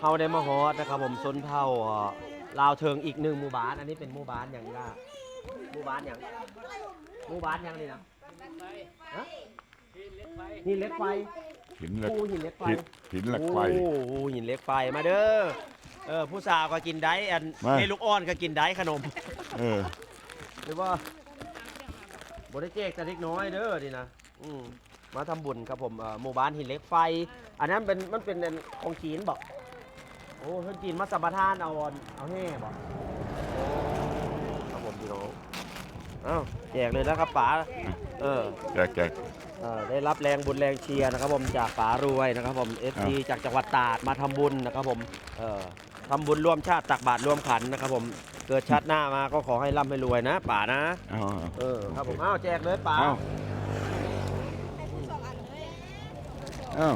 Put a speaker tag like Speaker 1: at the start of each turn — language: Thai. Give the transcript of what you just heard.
Speaker 1: เฮาได้มาฮอดนะครับผมชนเผ่าเอ่อลาวเทิงอีกหนึ่งหมู่บ้าน อันนี้เป็นหมู่บ้านอย่างล่ะหมู่บ้านอย่างหมู่บ้านอย่างนี่นะฮะหินเหล็กไฟ
Speaker 2: หินเหล็ก
Speaker 1: ปูหินเหล็กไฟ
Speaker 2: หินหินเหล็กไฟ
Speaker 1: โอ้โหหินเหล็กไฟมาเด้อเออผู้สาวก็กินได้อัน
Speaker 2: มา
Speaker 1: ให้ลูกอ้อนก็กินได้ขนม
Speaker 2: เออ
Speaker 1: หรือว่าบริเจกแต่เล็กน้อยเด้อนี่นะอืมมาทำบุญครับผมเอ่อหมู่บ้านหินเหล็กไฟ อันนั้นเป็นมันเป็นอันของจีนบอก โอ้เพิ่นจีนมาสัมปทานเอาอันเอาแห่บอกโอ้ครับผมพี่น้องอ้าวแจกเลยนะครับป๋าเออ
Speaker 2: แจกแจก
Speaker 1: เอ่อได้รับแรงบุญแรงเชียร์นะครับผมจากป๋ารวยนะครับผม FC จากจังหวัดตราดมาทำบุญนะครับผมเอ่อทำบุญร่วมชาติตักบาตรร่วมขันนะครับผมเกิดชาติหน้ามาก็ขอให้ร่ำให้รวยนะป๋านะ
Speaker 2: เอา
Speaker 1: เออครับผมอ้าวแจกเลยป๋า
Speaker 2: เอาเอา